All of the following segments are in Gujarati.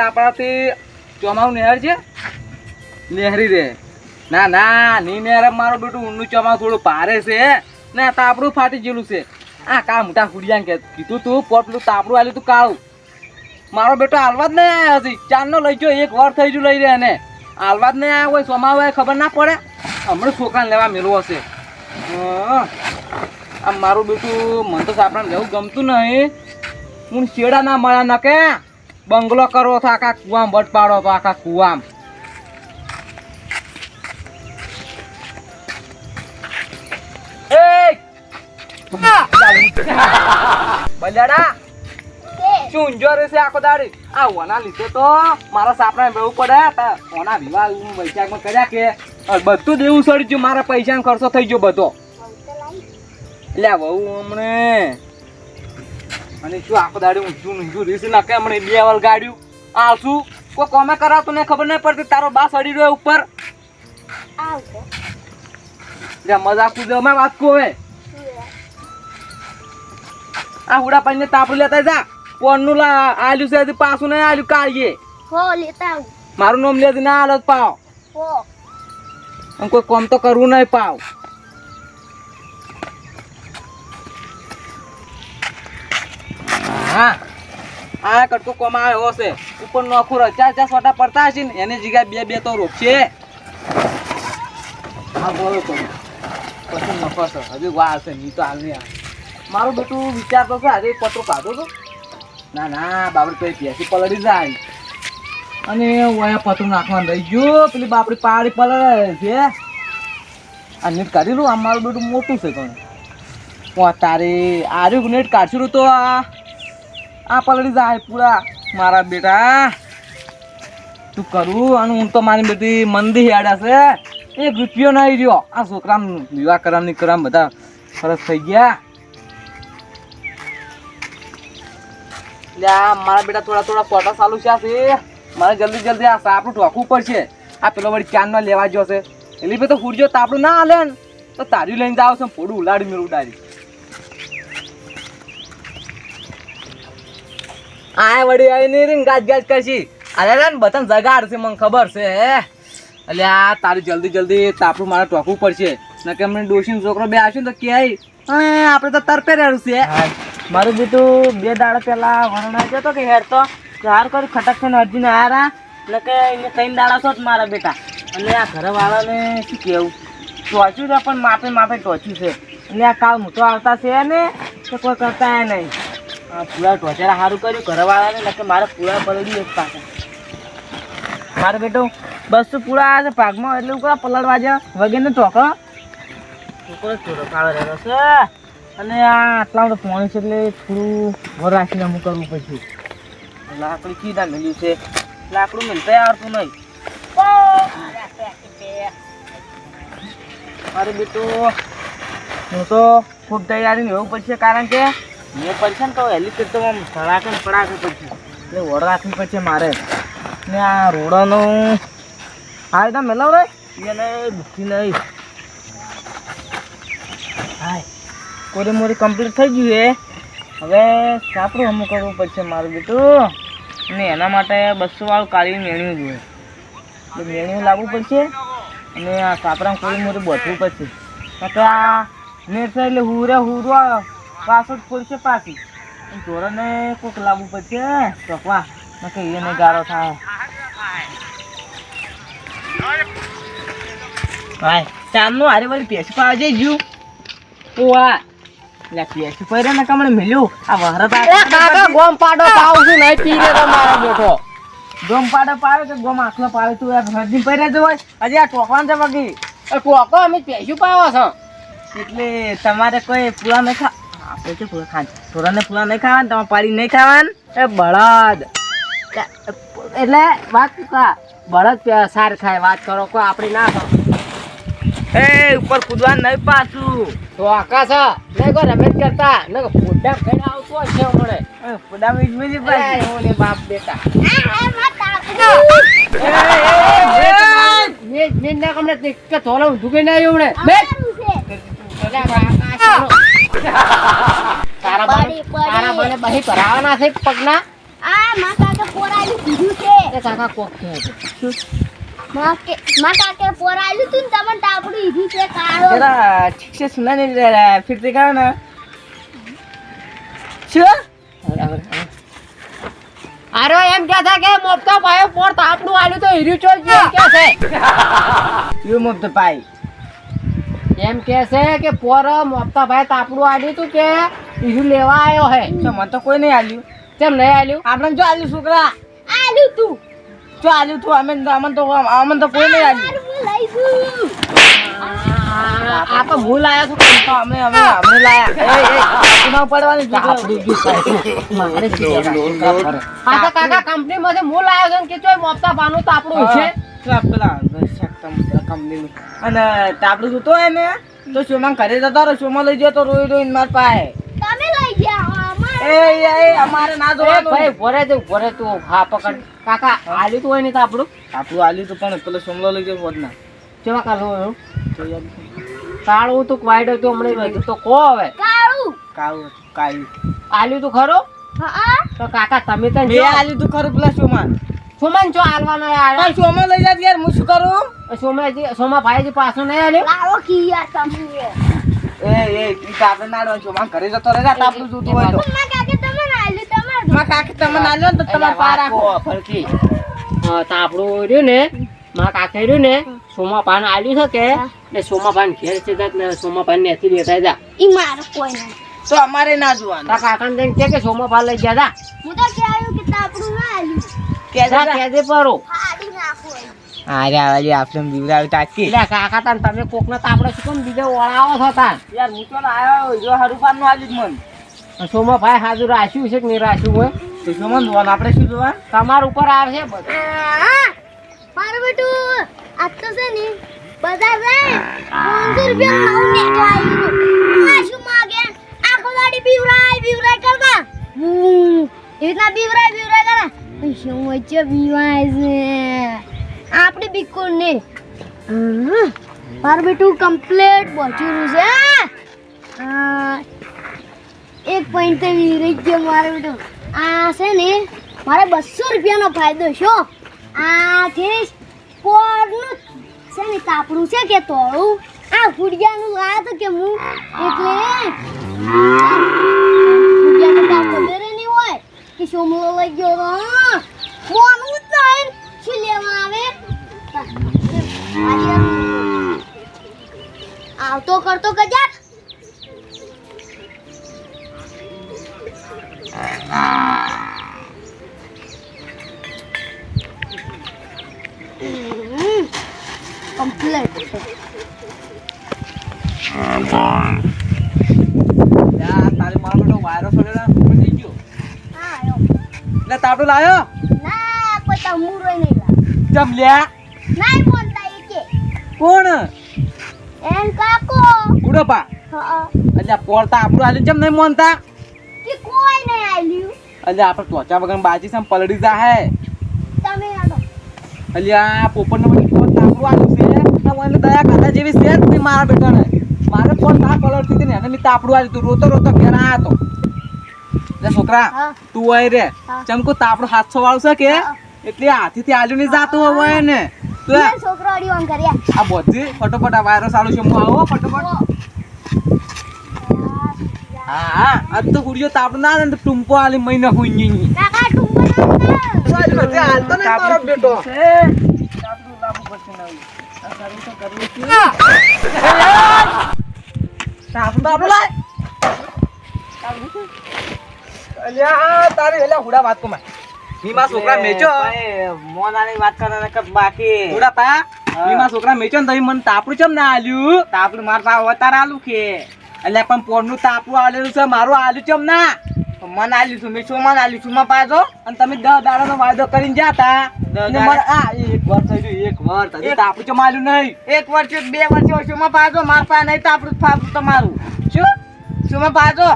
તાપડાથી ચોમાવું નહેર છે? નહેરી રે. ના ના, ની નહેર મારું બેટું ઊંડું ચોમાવું થોડું પારે છે ને, તાપડું ફાટી ગયેલું છે. આ કા મોટા ફૂડિયા કે કીધું તું પોટલું તાપડું આલ્યું તું કાળું. મારો બેટો હાલવા જ નહીં આવ્યો હજી. ચારનો લઈ ગયો, એક વાર થઈ ગયું લઈ રહ્યા ને હાલવા જ નહીં આવ્યો હોય સોમાવે ખબર ના પડે. હમણાં છોકરાને લેવા મેળવો હશે. આ મારું બેટું, મને તો સાપડાને લેવું ગમતું નહીં. હું શેડા ના મળ્યા ન બંગલો કરવો તો આખા કુવામ વટ પાડો તો આખા કુવામ. બજાડા રહેશે આખો દાડી? આ ઓના લીધે તો મારા સાપડા બેવું પડે ઓના વિવાહ હું વૈશાખમાં કર્યા કે બધું દેવું સડી ગયું મારા પૈસાનો ખર્ચો થઈ ગયો બધો. એટલે વહુ હમણે. અને શું આખો દાડી ઊંચું ઊંચું રીસ નાખે હમણાં બે વલ ગાડ્યું. આળસું કોઈ કોમે કરાવતું ને ખબર નહીં પડતી તારો બા સડી રહ્યો ઉપર. મજાક કુદે અમે વાત કો હવે. આ હુડા પાઈને તાપડું લેતા જા. કોણનું લા આલ્યું છે પાછું નહીં આલ્યું કાઢીએ હો લેતા આવું. મારું નામ લેતી ના આલો પાવ. હો. કોઈ કોમ તો કરવું નહીં પાવ. હા. આ કટકો કોમાં આવ્યો હશે? ઉપર નોખું ચાર ચાર સોટા પડતા હશે ને, એની જગ્યાએ બે બે તો રોપશે. હા, બોલો તો. પછી નફો છે હજુ વાર છે ની તો હાલ નહીં આવે. મારું બેટું વિચારતો છે આજે પત્રો કાઢો તો. ના ના, બાબડી પેલી પ્યાસી પલળી જાય. અને ઓયા પતરું નાખવાનું રહી ગયું. પેલી બાપડી પાડી પલળે છે. આ નેટ કાઢી લઉં આ મારું બેટું મોટું છે કોણ. તારે આર્યું નેટ કાઢશું તો આ આ પલડી જાય પૂરા. મારા બેટા, તું કરું અને હું તો મારી બેટી મંદી હેડા છે. એક રૂપિયો નહીં રહ્યો. આ છોકરા વિવાહ કરવા નીકળવા બધા સરસ થઈ ગયા. મારા બેટા થોડા થોડા ફોટા ચાલુ છે. મારે જલ્દી જલ્દી આ સાપડું ઢોકવું પડશે આ પેલો વળી ચાંદનો લેવા જશે એટલે તો ફૂરજો તાપડું ના હાલે તો તારી લઈને જાવ છે ફોડું ઉલાડી મેળવું ઉડાડી આ વળી આવીને રીંગ ગાજ ગાજ કરશી. અરે રે બતન બધાને જગાડ છે, મને ખબર છે એટલે આ તારી જલ્દી જલ્દી તાપડું મારે ટોકવું પડશે. ને કે મને ડોશીનો છોકરો બે આવશે ને તો કે આપણે તો તરપે રહેવું છે. મારું બીજું બે દાડા પેલા વરણા જતો કે હેર તો. ચાર કરી ખટક થઈને અર્જુન આયા એટલે કે એને ત્રણ દાડા છો જ મારા બેટા. અને આ ઘરે વાળાને શું કેવું ટોચ્યું છે, પણ માપે માપે ટોચ્યું છે. એટલે આ કાલ મોટો આવતા છે ને, તો કોઈ કરતા નહીં. પૂરા ટોચરા સારું કર્યું, ઘરવાળાને વાળાને એટલે મારે પૂરા પલળી એક પાછા. મારે બેટું, બસ પૂરા આવ્યા છે પાકમાં એટલે હું પલડવા જ્યાં વગેરે ટોકો છોકરો થોડો કાળો રહેલો છે. અને આ આટલા બધો પાણી છે એટલે થોડું વર રાખીને અમુક કરવું પડશે. લાકડી કીધા મળ્યું છે? લાકડું મળતા આવતું નહીં. મારે બેટું, હું તો ખૂબ તૈયારી રહેવું પડશે કારણ કે મેં પડશે ને તો તો આમ ને પડાકે પડશે એટલે વર રાખવી પડશે મારે. ને આ રોડોનું હા એકદમ મેલાવ રે. એને દુખી નહીં હાય. કોરી મોરી કમ્પ્લીટ થઈ ગયું એ હવે સાપડું હમું કરવું પડશે મારું બેટું. અને એના માટે બસો વાળું કાળી મેળ્યું જોઈએ એટલે મેળ્યું લાવવું પડશે. અને આ સાપડા કોરી મોરી બોધવું પડશે. કે આ છે એટલે હુરે હુરો પાછળ પડશે પાછી. અને ધોરણે કોક લાવવું પડશે ચોકવા નકે એને ગારો થાય. ભાઈ ચાંદનું હારે વળી પેસી પાવા જઈ ગયું. ઓવા લે પેસી પહેરે ને કમણે મળ્યું આ વહરત આ ગોમ પાડો પાવ છું નહીં પી લે મારો બેઠો ગોમ પાડો પાવે કે ગોમ આખલો પાવે તું? એક હરદી પહેરે જ હોય. હજી આ ટોકવાન છે બાકી. ટોકો અમે પેશું પાવો છો. એટલે તમારે કોઈ પૂરા ખા આપણે છે ખાન થોડાને પૂરા નહીં ખાવાના તમારે પાડી નહીં ખાવાનું? એ બળદ. એટલે વાત કા બળદ સાર ખાય વાત કરો કોઈ આપણે ના ખાવ એ ઉપર કૂદવાનું નહીં પાછું તો આકાશ નહીં કોઈ રમેશ કરતા. ને ફોટા કઈ આવતો છે હમણે. એ મીજમીજી પાછું ઓલે બાપ બેટા. મેં મે મે ના કમને તે કે થોડા ઊંધું કઈ ના આવ્યું આ તારા બાને તારા બાને બહી ભરાવાના છે પગના. આ મા કાકા પોરાયું કીધું છે. એ કાકા કોક કે મા કે મા કાકે પોરાયું તું તમને ટાપડું ઈધી છે કાળો. જરા ઠીક છે સુના ને. ફિર તે અરે એમ કે છે કે મોફતો ભાઈ પોર તાપડું આલ્યું તો હિર્યું ચોલ કે છે. યુ ભાઈ એમ કે છે કે પોર મોપતા ભાઈ તાપડું આડ્યું તું કે બીજું લેવા આવ્યો હે? તો મને તો કોઈ નહીં આલ્યું. કેમ નહીં આલ્યું? આપણે જો આલ્યું છોકરા. આલ્યું તું. જો આલ્યું તું અમે તો અમને તો અમને તો કોઈ નહીં આલ્યું. આ આ તો ભૂલ આવ્યો છું તો અમે અમે અમે લાયા. ના પડવાની. કાકા કાકા કંપની માંથી મૂળ આવ્યો છે ને કે ચોય મોપતા તો તાપડું છે. પેલા કંપનીનું અને તાપડું જોતો હોય ને તો શોમાં ઘરે જતો રહો શોમાં લઈ જતો તો રોઈ રોઈને માર પાય તમે લઈ ગયા એ એ અમારે ના એ ભાઈ જોવાનું ભરે તું ભરે તું હા પકડ. કાકા આલ્યું તું હોય ને તાપડું? આપણું આલ્યું તો પણ પેલો સોમલો લઈ ગયો હોત ના કેવા કાલો એવું કાળું તો વાઈટ હતું હમણાં તો કો હવે? કાળું. કાળું કાળું. આલ્યું તું ખરું? હા તો કાકા તમે તો મેં આલ્યું તું ખરું પેલા શોમાં સુમન ચો આલવાનો યાર શોમાં લઈ જાત યાર હું શું કરું? સોમાજી સોમા ભાઈજી પાછો નહીં આલ્યું લાવો કિયા તમે એ એ ઈ તો નાડો સોમા ઘરે જતો રહે તાપડું જોતું હોય તો. મા કાકે તમે આલ્યું તમાર મા કાકે તમે નાલ્યો ને તો તમે પા રાખો ફરકી. તાપડું રહ્યું ને મા કાકે રહ્યું ને સોમા પાન આલ્યું છે કે ને સોમા પાન ઘેર છે જાત ને સોમા પાન ને એથી બેઠા જા. ઈ મારો કોઈ નહીં. તો અમારે ના જોવાનું. તા કાકા ને કે કે સોમા પાન લઈ ગયા તા. હું તો કહેવાયું કે તાપડું ના આલ્યું. કે કેજે પરો અરે આજે આપણે બીવડાવી તાકી એટલે કાકા તાન તમે કોક ને તાપડે શું કેમ બીજા ઓળાવો છો તાન. યાર હું તો આવ્યો જો હરુપાનનું આજુ જ મન. સોમા ભાઈ હાજુ રાખ્યું છે કે નહીં રાખ્યું હોય? તો શોમાં જોવાનું આપણે શું જોવા તમારા ઉપર આવશે બધું. મારું બેટું આજ તો છે ને બજાર જાય પાંચસો રૂપિયા નવું નેટ આવ્યું આ શું માગે? આખો દાડી બીવરાય બીવરાય કરતા. એવી રીતના બીવરાય બીવરાય કરે. પણ શું વચ્ચે બીવાય છે આપણે બીકોર ને હા, મારું બેટું કમ્પ્લીટ પહોંચ્યું છે આ, એક પોઈન્ટ તો વીરાઈ ગયો મારો બેટો. આ છે ને મારે બસો રૂપિયાનો ફાયદો છો છે પોરનું છે ને કાપડું છે કે તોડું આ ફૂડિયાનું આ તો કે હું એટલે કે સોમલો લઈ ગયો હા, મોનું જ નહીં શું લેવા આવે આવતો કરતો ગજાત કમ્પ્લીટ તારે મારો વાયરો છોડેલા પતી ગયો હા આયો. એટલે લાયો? ના કોઈ તમુરો નહીં લા જમ લ્યા. નહીં બોલતા કે કોણ? એન કાકો. ઉડપા. હા. એટલે પોળતા આપણું આલ્યું. ચમ નહીં મોનતા કે કોઈ નહીં આલ્યું. એટલે આપણે ટોચા વગર બાજી સમ પલડી જા હે તમે આ પોપટ નો બધી પોત આપણું આલ્યું છે મને દયા ખાતા જેવી છે મારા બેટાને. મારે પોત તા પલડતી હતી ને એને મેં તાપડું આલ્યું તું રોતો રોતો ઘેર આયો તો. એટલે છોકરા તું હોય રે. હા. ચમકુ તાપડું હાથસો વાળું છે કે? એટલે હાથી થી આલ્યું ની જાતું હોય ને તું આ- છોકરો અડી ઓન કર્યા આ. બધી ફટોફટ આ વાયરસ આલું છે હું આવો ફટોફટ. હા હા તો ગુડિયો તાપડું ના ને તો ટૂંપો આલી મહિના હુઈ ગઈ કાકા ટુંબો ના હાલતો નહીં મારો બેટો તાપડું લાવવું પડશે નવું આ કરવું તો કરવું છે. તાપડું તાપડું લાય. અલ્યા તારે એલા હુડા વાત કોમાં મીમા છોકરા મેચો મોનાની વાત કરે કે બાકી. હુડા પા? મીમા છોકરા મેચો ને તમે મને તાપડું ચમ ના આલ્યું? તાપડું માર પાસે અવતાર આલું કે. એટલે પણ પોરનું તાપડું આલેલું છે મારું આલ્યું ચમ ના. મન આલ્યું છું મેં શું મન આલ્યું છું માં પાછો અને તમે દસ દાડાનો વાયદો કરીને જાતા એક વર્ષ થઈ ગયું એક વર્ષ હજી તાપડું ચમ આલ્યું નહીં? એક વર્ષ બે વર્ષે શું માં પાછો માર પાસે નહીં તાપડું તમારું. શું? શું માં પાછો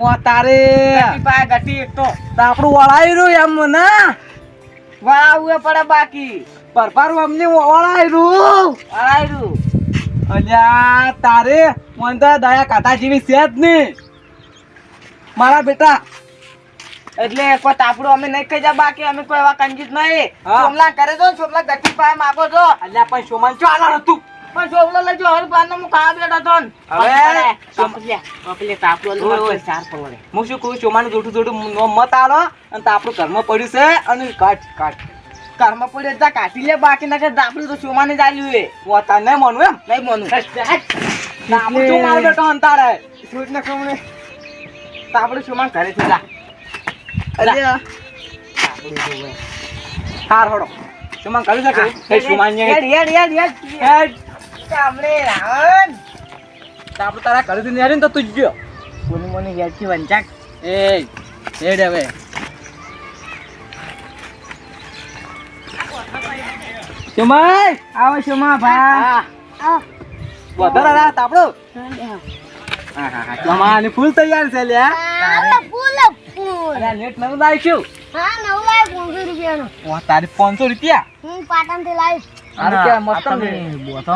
ઓ તારે ગટી પાસે ગટી એક તો તાપડું વળાઈ રહ્યું એમ ના વળાવવું પડે બાકી. પરપારું અમને વળાઈ રહ્યું. વળાયરું અલ્યા તારે મને તો દયા કાતા જેવી છે જ નહીં. મારા બેટા. એટલે કોઈ તાપડું અમે નહીં ખાઈ જા બાકી અમે કોઈ એવા કંજીત નહીં. સોમલા કરે તો સોમલા ગઠી પાસે માગો છો અલ્યા પણ સોમાન ચો આલા હતું પણ સોમલો લઈ જો હર હું ખાવા બેઠો તો હવે? સોમ- પેલે ઓય, ઓય. ચાર પવડે હું શું કહું નો મત આલો અને પડ્યું છે અને કાઢ કાઢ. ઘરમાં પડે જા કાઢી લે બાકી ના કે તાપડું તો સોમાને જ એ. પોતા નહીં માનવું એમ? નહીં મોનું આપણું શું મારો અંતાડે છૂટ ને ખમણે તાપડું સોમાન ઘરે થી જા. અલ્યા. તાપડું જોવે. હાર હડો. સોમાન કરી શકે એ સોમાન હેડ, હેડ, હેડ, હેડ. કામલે રાવણ. તો આપણે તારા ઘરેથી નહીં ને તો તું જ ગયો. કોની મોની હેડથી વંચાક. એ હેડ હવે. સોમાય આવો ભા. વધારે રાત આપણો હા, હા ફૂલ તૈયાર છે લ્યા. હા, ફૂલ જ ફૂલ. અરે નેટ નવું લાવીશું હા, નવું રૂપિયાનો. ઓ તારી પાંચસો રૂપિયા? હું પાટણથી લાવીશ. આ મસ્ત તમે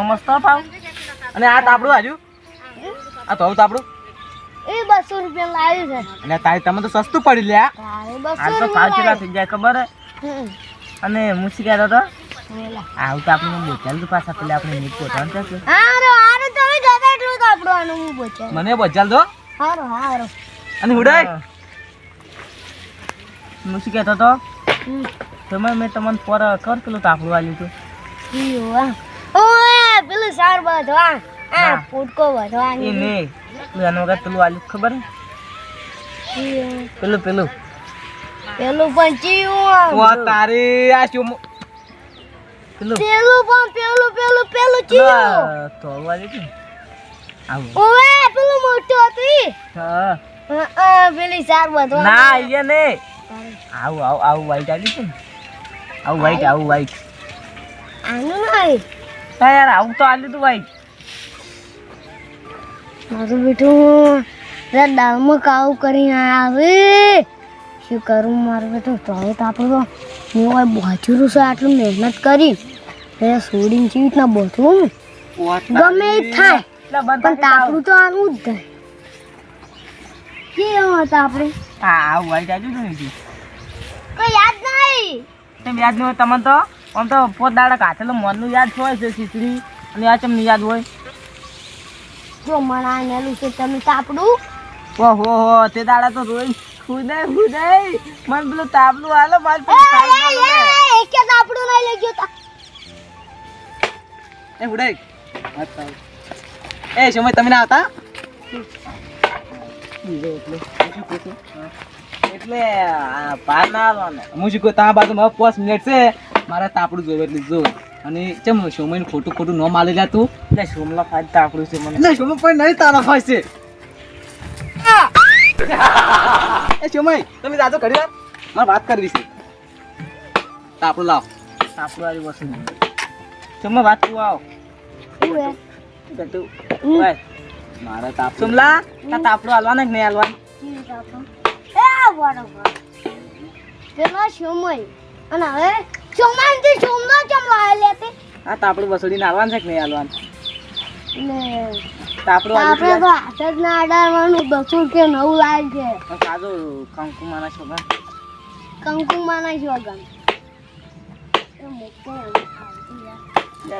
મસ્ત ભાવ અને આ તાપડું આજુ આ તો તાપડું એ બસો રૂપિયા લાવ્યું છે. અને તારી તમે તો સસ્તું પડી લ્યા. તારે તો ભાવ થઈ જાય ખબર અને હું શી કહેતો હતો આવું તો આપણે બોચાલ તો પાછા પેલા આપણે થશે હારો હારો તમે જતા એટલું તો આપણું આનું હું બોચે મને બચાલ દો હારો હારો. અને હુડાય? હું. શું કહેતો હતો તમે મેં તમને પર કર પેલું તાપડું આવ્યું હતું? ઓય પેલું સાર બધવા. આ ફૂટકો વધવાની નહીં. એના પેલું આલ્યું ખબર? પેલું પેલું. પેલું પણ ચીયું ઓ તારી આ શું પેલું. પેલું પણ પેલું પેલું પેલું ચીયું તો હતું ને? આવું. પેલું મોટું હતું. હા. પેલી સાર બધવા ના અહીંયા નહીં. આવું આવું આવું વાઈટ આલ્યું છે આવું વાઈટ આવું વાઈટ આનું નહીં. હા યાર આવું તો આલ્યું તું ભાઈ. મારું બેઠું જરા દાળમાં કાવું કરીને આવે. શું કરું મારું બેઠું તો હવે તો હું હવે મેં છું આટલું મહેનત કરી. એ છોડીને ચીવી રીતના બધું ગમે એ થાય. એટલે પણ તાપડું તો આનું જ થાય. કેવું હતા આપણે? હા આવું વાઈટ જાજુ કઈ યાદ નહીં. તમે યાદ નહીં તમને તો? આમ તો પોત દાડા કાચેલો મનનું યાદ હોય છે ખીચડી અને આ ચમની યાદ હોય. જો મને આ નેલું છે તમે તાપડું ઓહો હો તે દાડા તો રોઈ. ખુદે ખુદે. મન પેલું તાપડું હાલો માર એ, એ, એ, એ, એકે તાપડું નહીં લઈ ગયો તા. એ હુડાય એ સમય તમે ના હતા એટલે પાર ના આવવાનો. હું શું કહું તમારા બાજુ મારે પાંચ મિનિટ છે. મારે તાપડું જોવે એટલે જો. અને ચમ સોમય ખોટું ખોટું ન માલી જા તું. એટલે સોમલા ફાજ તાપડું છે મને. એટલે પણ નહીં તારા ફાજ છે. એ સોમય તમે દાદો કરી લા મારે વાત કરવી છે. તાપડું લાવ. તાપડું આવી વસ્તુ. તમે વાત તું આવો. તું મારે તાપ સોમલા તાપડું હાલવાના કે નહીં હાલવાનું? એ, બરોબર. પેલો સમય અને હવે સોમાનથી સોમનો ચમલો આયો લેતે હા તાપડું વસડીને હાલવાનું છે કે નહીં હાલવાનું? તાપડું આપણે તો હાથ જ ના અડાડવાનું દસો રૂપિયા નવું લાવ છે. કાજો કંકુમાના કંકુમાના.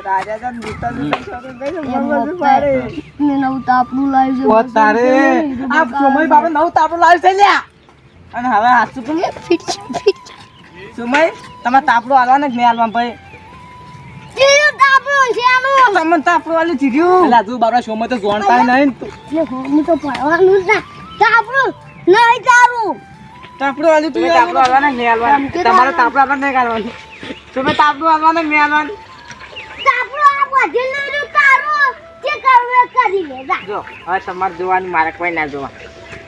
રાજા જાન જીતા જીતા છોકરો ગઈ એ મોટો ને નવું તાપડું લાવ્યું છે તારે. આ સોમય બાપે નવું તાપડું લાવ્યું છે લ્યા. અને હવે ફિટ ફિટ સુમય તમે તાપડું હાલવાના ને મેં હાલવાનું ભાઈ. તમને તાપડું હાલી જીર્યું. એટલે હજુ તો જોણતા નહીં ને તું. એટલે હોમું તો પડવાનું જ ના. તાપડું નહીં તારું. તાપડું હાલ્યું તું તાપડું હાલવાના ને હાલવાનું? તમારે તો તાપડું નહીં હાલવાનું? તમે તાપડું હાલવાના કે નહીં હાલવાનું? તાપડું આ બધે નહીં તારું. જે કરવું કરી લે જો હવે તમારે જોવાનું મારે કોઈ ના જોવા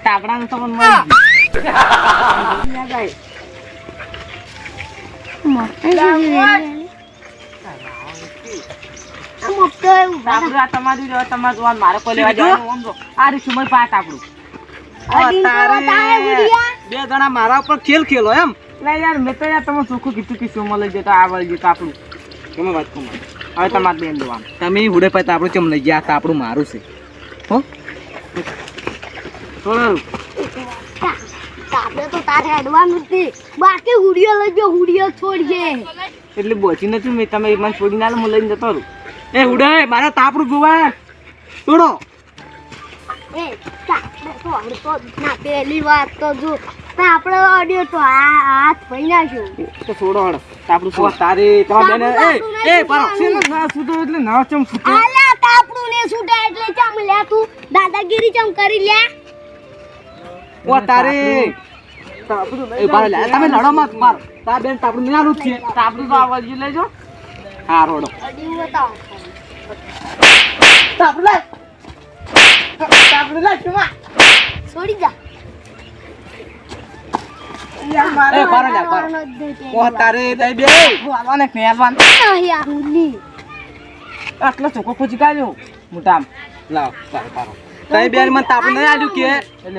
તાપડાનું તો મળી તાપડું બે જણા મારા ઉપર ખેલ ખેલો એમ. એટલે યાર મેં તો યાર તમે ચોખ્ખું કીધું કે શું લઈ જતો આવડી જતો આપણું. તમે વાત કહું હવે તમારે બેન જોવાનું. તમે હુડે પછી આપણું ચમ લઈ ગયા? આપણું મારું છે. હો? થોડું તારું હેડવાનું જ બાકી હુડિયો લઈ હુડિયો છોડજે. એટલે બોચી નથી મેં તમે મને છોડી ના હું લઈને જતો એ ઉડાય મારા તાપડું જોવા. તોડો એ તો ના પહેલી વાત તો જો તાપડે ઓડિયો તો આ હાથ ભાઈ નાખ્યો. તો છોડો હળ તાપડું છોડ તારી તમારે બેને એ એ પારો શેનો ના છૂટો એટલે ના ચમ છૂટો? આલા તાપડું ને છૂટે એટલે ચમ લે તું. દાદાગીરી ચમ કરી લે ઓ તારી. એ પારો લે તમે લડો મત મારો. તાર બેન તાપડું નહીં છે. તાપડું તો આવવા લેજો હા રોડો. તાપડું લે. તાપડું લે ચુમા છોડી જા. એ પારો લે પારો. ઓ તારી દઈ બે. આવાને પહેરવાન નહીં આ હુલી આટલો ચોખ્ખો ખોજી કાઢ્યો મોટા લાવ પારો પારો. તઈ બેન મને તાપ નહીં આલ્યું કે.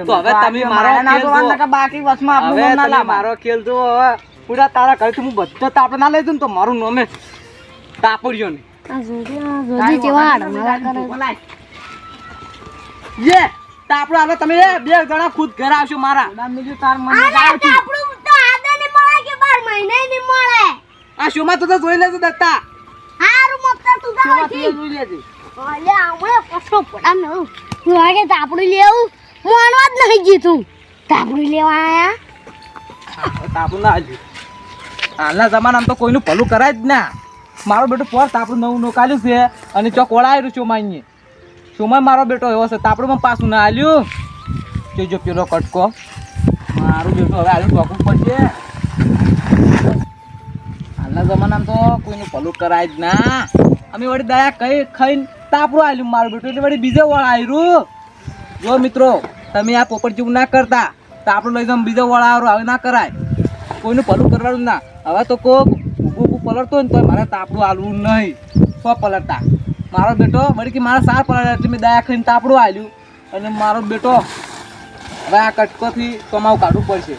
તો હવે તમે મારો ખેલ જો. બાકી વસમાં હવે તમે મારો ખેલ જો હવે પૂરા તારા ઘરેથી હું બધો તાપ ના લઈ દઉં ને તો મારું નામે તાપડ્યો ને આ જોડી આ જોડી કેવા આડમલા કરે યે તાપડો હાલો તમે બે જણા ખુદ ઘરે આવશો મારા. આલા તાપડું તો આદે ને મળે કે બાર મહિને ની મળે. આ શોમાં તો તો જોઈ લેજો દત્તા. હારું મક્કા તું ગાવથી ઓલે આમળે કસો પડા ન હું. વાગે તાપડું લેવું? માનવા જ નહીં જીતું તાપડું લેવા આયા તાપડું ના હાલ્યું હાલના જમાનામાં તો કોઈનું ભલું કરાય જ ના. મારો બેટો પોર તાપડું નવું નોકાલ્યું છે અને ચોક ઓળાયેલું અહીંયા. શોમાં મારો બેટો એવો છે? તાપડું પણ પાછું ના હાલ્યું જોજો પેલો કટકો. મારું બેટો હવે હાલું ટોકવું પડશે. હાલના જમાનામાં તો કોઈનું ભલું કરાય જ ના. અમે વળી દયા કઈ ખાઈને તાપડું આલ્યું મારું બેટું એટલે વળી બીજો વળ આવ્યું જો મિત્રો તમે આ પોપટ જેવું ના કરતા તાપડું લઈ જાવ બીજો વળ આવ્યો હવે ના કરાય કોઈનું ભલું કરવાનું ના હવે તો કોક ઊભું ઊભું હોય ને તો મારે તાપડું આલવું નહીં સો પલટતા મારો બેટો વળી કે મારા સાર પલટ એટલે મેં દયા ખાઈને તાપડું આવ્યું અને મારો બેટો હવે આ કટકોથી કમાવું કાઢવું પડશે